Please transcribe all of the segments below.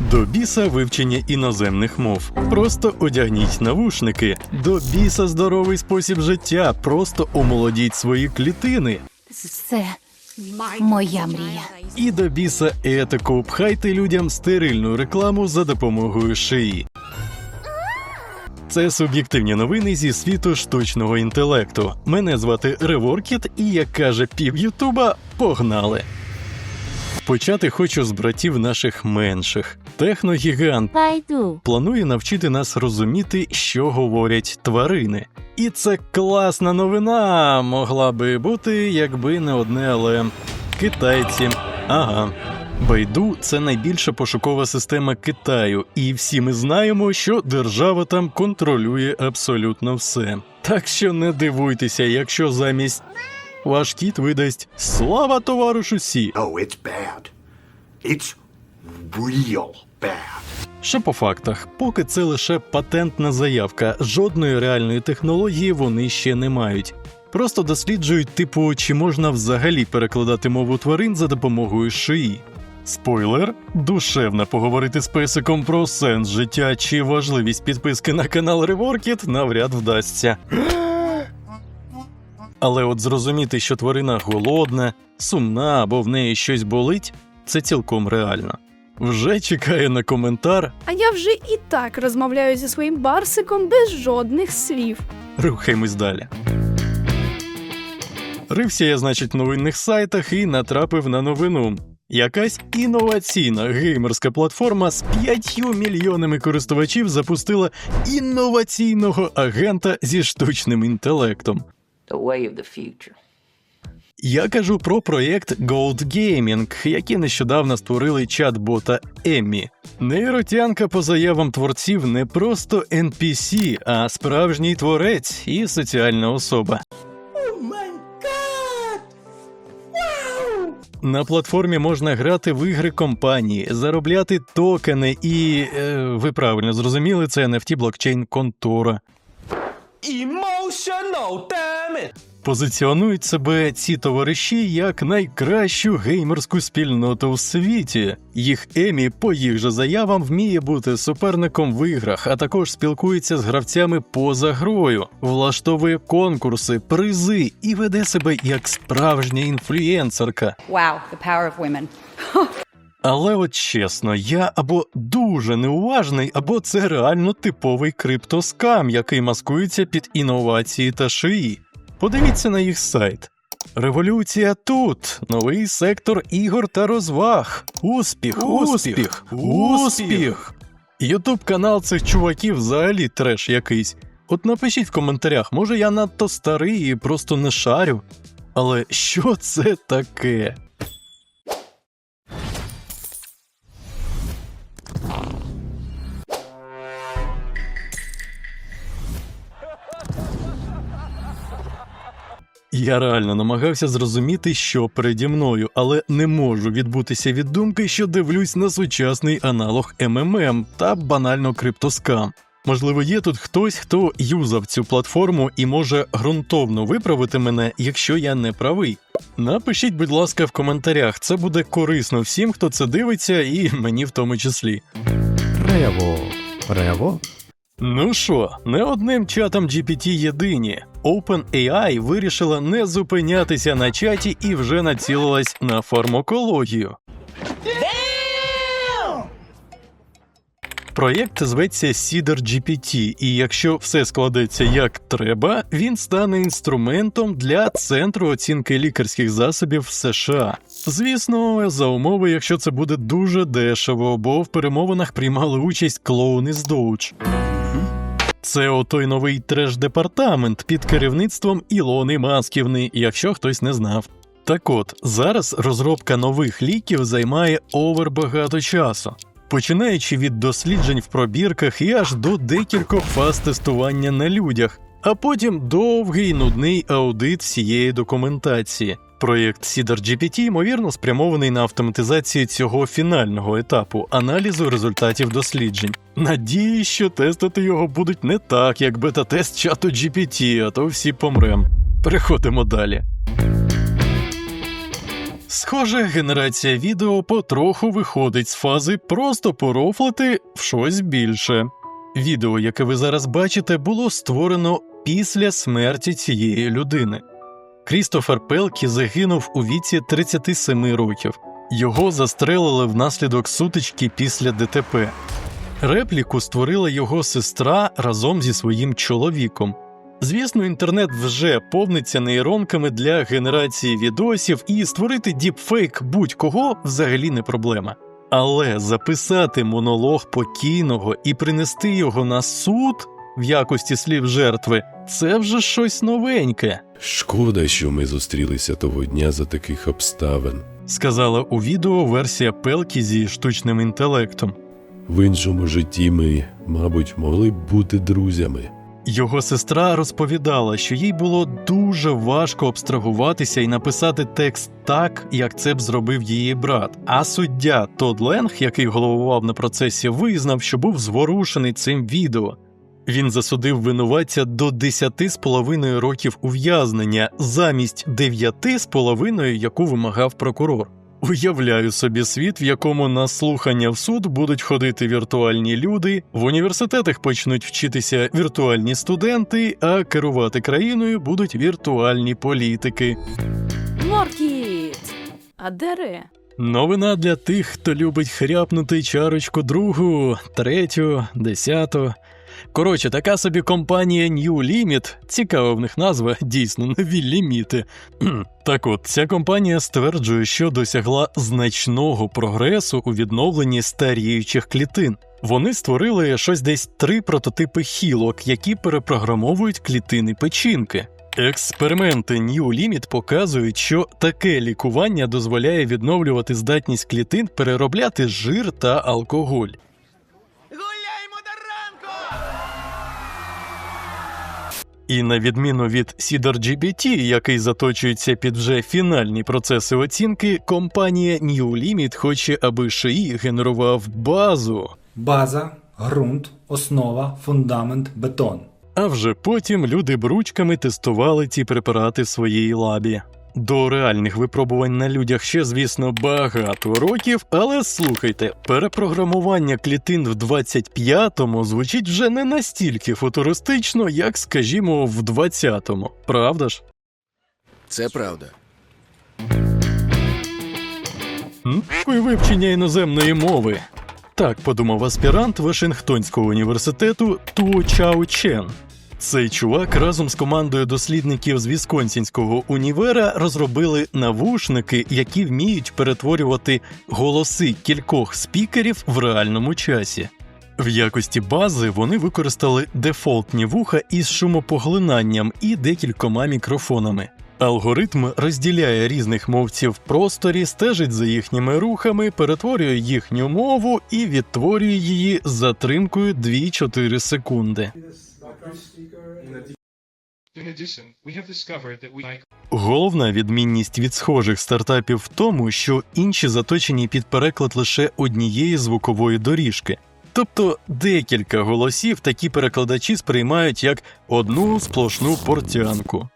До біса вивчення іноземних мов. Просто одягніть навушники. До біса здоровий спосіб життя. Просто омолодіть свої клітини. Це моя мрія. І до біса етику пхайте людям стерильну рекламу за допомогою шиї. Це суб'єктивні новини зі світу штучного інтелекту. Мене звати Реворкіт, і як каже пів Ютуба, погнали. Почати хочу з братів наших менших. Техногігант Пайду. планує навчити нас розуміти, що говорять тварини. І це класна новина могла би бути, якби не одне, але китайці. Ага. Байду це найбільша пошукова система Китаю, і всі ми знаємо, що держава там контролює абсолютно все. Так що не дивуйтеся, якщо замість ваш кіт видасть Слава товаришу Сі! Oh, it's bad. It's real bad. Що по фактах, поки це лише патентна заявка, жодної реальної технології вони ще не мають. Просто досліджують, типу, чи можна взагалі перекладати мову тварин за допомогою шиї. Спойлер, душевно поговорити з песиком про сенс життя чи важливість підписки на канал Реворкіт навряд вдасться. Але от зрозуміти, що тварина голодна, сумна або в неї щось болить, це цілком реально. Вже чекаю на коментар. А я вже і так розмовляю зі своїм барсиком без жодних слів. Рухаємось далі. Рився я, значить, в новинних сайтах і натрапив на новину. Якась інноваційна геймерська платформа з 5 мільйонами користувачів запустила інноваційного агента зі штучним інтелектом. the way of the future. Я кажу про проєкт Gold Gaming, які нещодавно створили чат-бота Еммі. Нейротянка, по заявам творців, не просто NPC, а справжній творець і соціальна особа. На платформі можна грати в ігри компанії, заробляти токени і. Е, ви правильно зрозуміли, це NFT блокчейн контора. Emotional, damn it! Позиціонують себе ці товариші як найкращу геймерську спільноту у світі. Їх Емі, по їх же заявам, вміє бути суперником в іграх, а також спілкується з гравцями поза грою, влаштовує конкурси, призи і веде себе як справжня інфлюєнсерка. Wow, the power of women. Але от чесно, я або дуже неуважний, або це реально типовий криптоскам, який маскується під інновації та шиї. Подивіться на їх сайт. Революція тут, новий сектор ігор та розваг. Успіх, успіх, успіх. Ютуб канал цих чуваків взагалі треш якийсь. От напишіть в коментарях, може я надто старий і просто не шарю. Але що це таке? Я реально намагався зрозуміти, що переді мною, але не можу відбутися від думки, що дивлюсь на сучасний аналог МММ та банально криптоскам. Можливо, є тут хтось, хто юзав цю платформу і може ґрунтовно виправити мене, якщо я не правий. Напишіть, будь ласка, в коментарях, це буде корисно всім, хто це дивиться, і мені в тому числі. Рево. Рево? Ну що, не одним чатом GPT єдині. OpenAI вирішила не зупинятися на чаті і вже націлилась на фармакологію. Проєкт зветься Cedar GPT, і якщо все складеться як треба, він стане інструментом для центру оцінки лікарських засобів в США. Звісно, за умови, якщо це буде дуже дешево, бо в перемовинах приймали участь клоуни з Doge. Це отой новий треш-департамент під керівництвом Ілони Масківни, якщо хтось не знав. Так от, зараз розробка нових ліків займає овер багато часу, починаючи від досліджень в пробірках і аж до декількох фаз тестування на людях, а потім довгий нудний аудит всієї документації. Проєкт CedarGPT, ймовірно, спрямований на автоматизацію цього фінального етапу аналізу результатів досліджень. Надіюсь, що тестити його будуть не так, як бета-тест чату GPT, а то всі помрем. Переходимо далі. Схоже, генерація відео потроху виходить з фази просто порофлити в щось більше. Відео, яке ви зараз бачите, було створено після смерті цієї людини. Крістофер Пелкі загинув у віці 37 років. Його застрелили внаслідок сутички після ДТП. Репліку створила його сестра разом зі своїм чоловіком. Звісно, інтернет вже повниться нейронками для генерації відосів, і створити діпфейк будь-кого взагалі не проблема. Але записати монолог покійного і принести його на суд в якості слів жертви це вже щось новеньке, Шкода, що ми зустрілися того дня за таких обставин. сказала у відео версія Пелкі зі штучним інтелектом. В іншому житті ми, мабуть, могли б бути друзями. Його сестра розповідала, що їй було дуже важко абстрагуватися і написати текст так, як це б зробив її брат. А суддя Тод Ленг, який головував на процесі, визнав, що був зворушений цим відео. Він засудив винуватця до 10,5 років ув'язнення замість 9,5, яку вимагав прокурор. Уявляю собі світ, в якому на слухання в суд будуть ходити віртуальні люди, в університетах почнуть вчитися віртуальні студенти, а керувати країною будуть віртуальні політики. Моркіт! А де Ре? Новина для тих, хто любить хряпнути чарочку другу, третю, десяту. Коротше, така собі компанія New Limit, цікава в них назва, дійсно нові ліміти. Так от, ця компанія стверджує, що досягла значного прогресу у відновленні старіючих клітин. Вони створили щось десь три прототипи хілок, які перепрограмовують клітини печінки. Експерименти New Limit показують, що таке лікування дозволяє відновлювати здатність клітин переробляти жир та алкоголь. І на відміну від CEDAR-GPT, який заточується під вже фінальні процеси оцінки, компанія New Limit хоче, аби ШИІ генерував базу, База, ґрунт, основа, фундамент, бетон. а вже потім люди бручками тестували ці препарати в своїй лабі. До реальних випробувань на людях ще, звісно, багато років, але слухайте, перепрограмування клітин в 25-му звучить вже не настільки футуристично, як, скажімо, в 20-му. Правда ж? Це правда. М? І вивчення іноземної мови. Так подумав аспірант Вашингтонського університету Туо Чао Чен. Цей чувак разом з командою дослідників з Вісконсінського універа розробили навушники, які вміють перетворювати голоси кількох спікерів в реальному часі. В якості бази вони використали дефолтні вуха із шумопоглинанням і декількома мікрофонами. Алгоритм розділяє різних мовців в просторі, стежить за їхніми рухами, перетворює їхню мову і відтворює її з затримкою 2-4 секунди. Головна відмінність від схожих стартапів в тому, що інші заточені під переклад лише однієї звукової доріжки. Тобто декілька голосів такі перекладачі сприймають як одну сплошну портянку.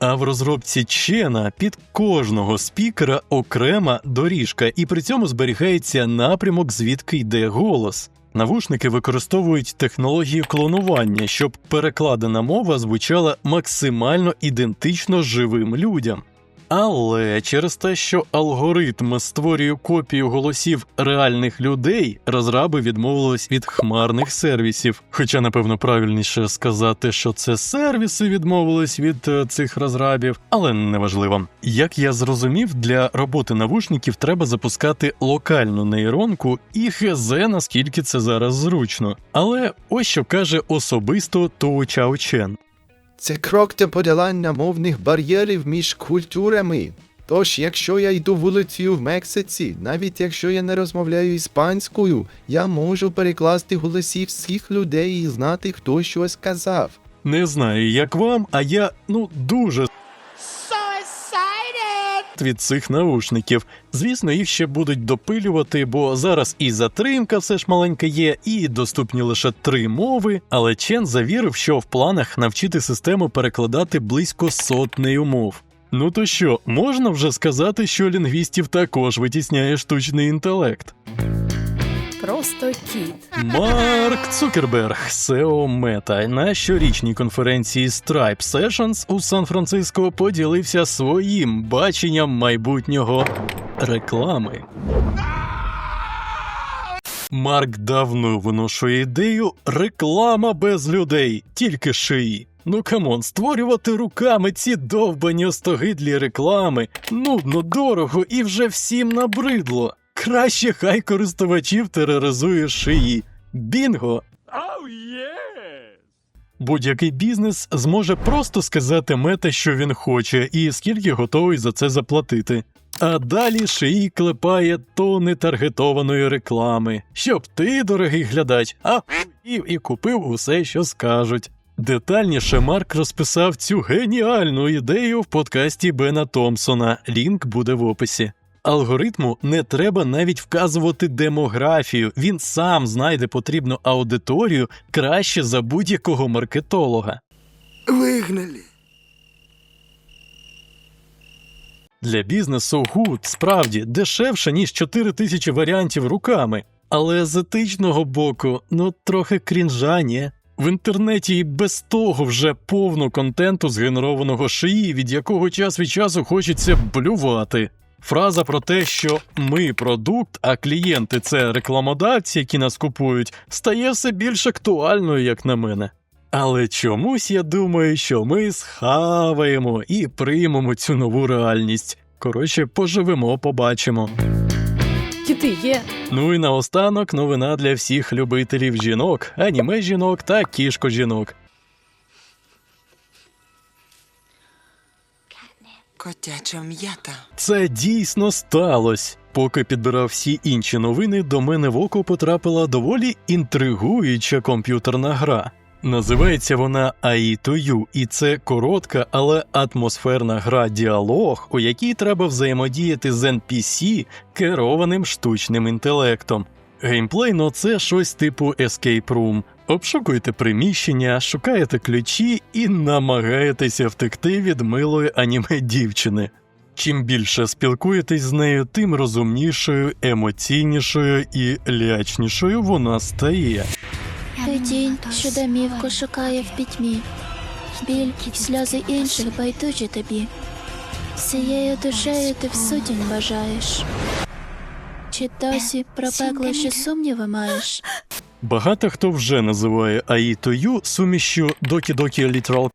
А в розробці Чена під кожного спікера окрема доріжка, і при цьому зберігається напрямок, звідки йде голос. Навушники використовують технологію клонування, щоб перекладена мова звучала максимально ідентично живим людям. Але через те, що алгоритм створює копію голосів реальних людей, розраби відмовились від хмарних сервісів. Хоча, напевно, правильніше сказати, що це сервіси відмовились від е, цих розрабів, але неважливо. Як я зрозумів, для роботи навушників треба запускати локальну нейронку і хз, наскільки це зараз зручно. Але ось що каже особисто Тоу Чао Чен. Це крок для подолання мовних бар'єрів між культурами. Тож, якщо я йду вулицею в Мексиці, навіть якщо я не розмовляю іспанською, я можу перекласти голосів всіх людей і знати, хто щось казав. Не знаю, як вам, а я ну дуже від цих наушників. Звісно, їх ще будуть допилювати, бо зараз і затримка все ж маленька є, і доступні лише три мови. Але Чен завірив, що в планах навчити систему перекладати близько сотнею мов. Ну то що, можна вже сказати, що лінгвістів також витісняє штучний інтелект? Просто кіт. Марк Цукерберг, SEO Meta, на щорічній конференції Stripe Sessions у Сан-Франциско поділився своїм баченням майбутнього реклами. Марк давно виношує ідею реклама без людей, тільки шиї. Ну камон, створювати руками ці довбані остогидлі реклами нудно, дорого і вже всім набридло. Краще хай користувачів тероризує шиї. Бінго! Будь-який бізнес зможе просто сказати мета, що він хоче, і скільки готовий за це заплатити. А далі шиї клепає тони таргетованої реклами, щоб ти, дорогий глядач, ахуїв і купив усе, що скажуть. Детальніше Марк розписав цю геніальну ідею в подкасті Бена Томпсона. Лінк буде в описі. Алгоритму не треба навіть вказувати демографію, він сам знайде потрібну аудиторію краще за будь-якого маркетолога. Вигнали. Для бізнесу гуд справді дешевше, ніж 4 тисячі варіантів руками, але з етичного боку, ну трохи крінжа, ні? В інтернеті і без того вже повно контенту згенерованого шиї, від якого час від часу хочеться блювати. Фраза про те, що ми продукт, а клієнти це рекламодавці, які нас купують, стає все більш актуальною, як на мене. Але чомусь я думаю, що ми схаваємо і приймемо цю нову реальність. Коротше, поживемо, побачимо. Кіти є. Ну і наостанок новина для всіх любителів жінок, аніме жінок та кішко жінок. Котяча м'ята. Це дійсно сталося. Поки підбирав всі інші новини, до мене в око потрапила доволі інтригуюча комп'ютерна гра. Називається вона AI2U, і це коротка, але атмосферна гра діалог, у якій треба взаємодіяти з NPC, керованим штучним інтелектом. Геймплейно це щось типу Escape Room. Обшукуєте приміщення, шукаєте ключі і намагаєтеся втекти від милої аніме дівчини. Чим більше спілкуєтесь з нею, тим розумнішою, емоційнішою і лячнішою вона стає. Той тінь, що домівку шукає в пітьмі. Біль, сльози інших байдужі тобі. Всією душею ти в сутінь бажаєш. Чи досі про пекло ще сумніви маєш? Багато хто вже називає AI2U сумішю Doki Literal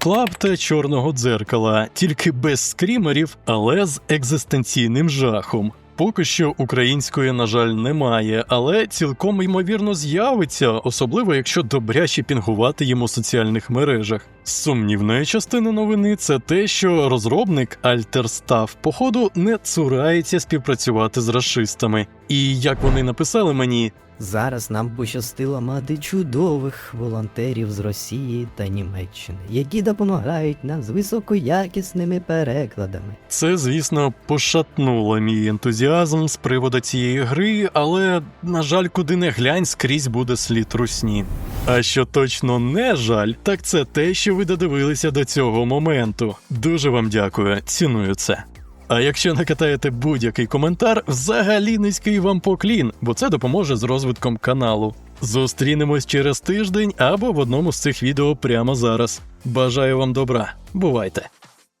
Club та Чорного дзеркала, тільки без скрімерів, але з екзистенційним жахом. Поки що української, на жаль, немає, але цілком ймовірно з'явиться, особливо якщо добряче пінгувати їм у соціальних мережах. Сумнівна частина новини це те, що розробник Альтерстав, походу, не цурається співпрацювати з расистами. І як вони написали мені, Зараз нам пощастило мати чудових волонтерів з Росії та Німеччини, які допомагають нам з високоякісними перекладами. Це, звісно, пошатнуло мій ентузіазм з приводу цієї гри, але, на жаль, куди не глянь, скрізь буде слід русні. А що точно не жаль, так це те, що ви додивилися до цього моменту. Дуже вам дякую, ціную це. А якщо накатаєте будь-який коментар, взагалі низький вам поклін, бо це допоможе з розвитком каналу. Зустрінемось через тиждень або в одному з цих відео прямо зараз. Бажаю вам добра. Бувайте!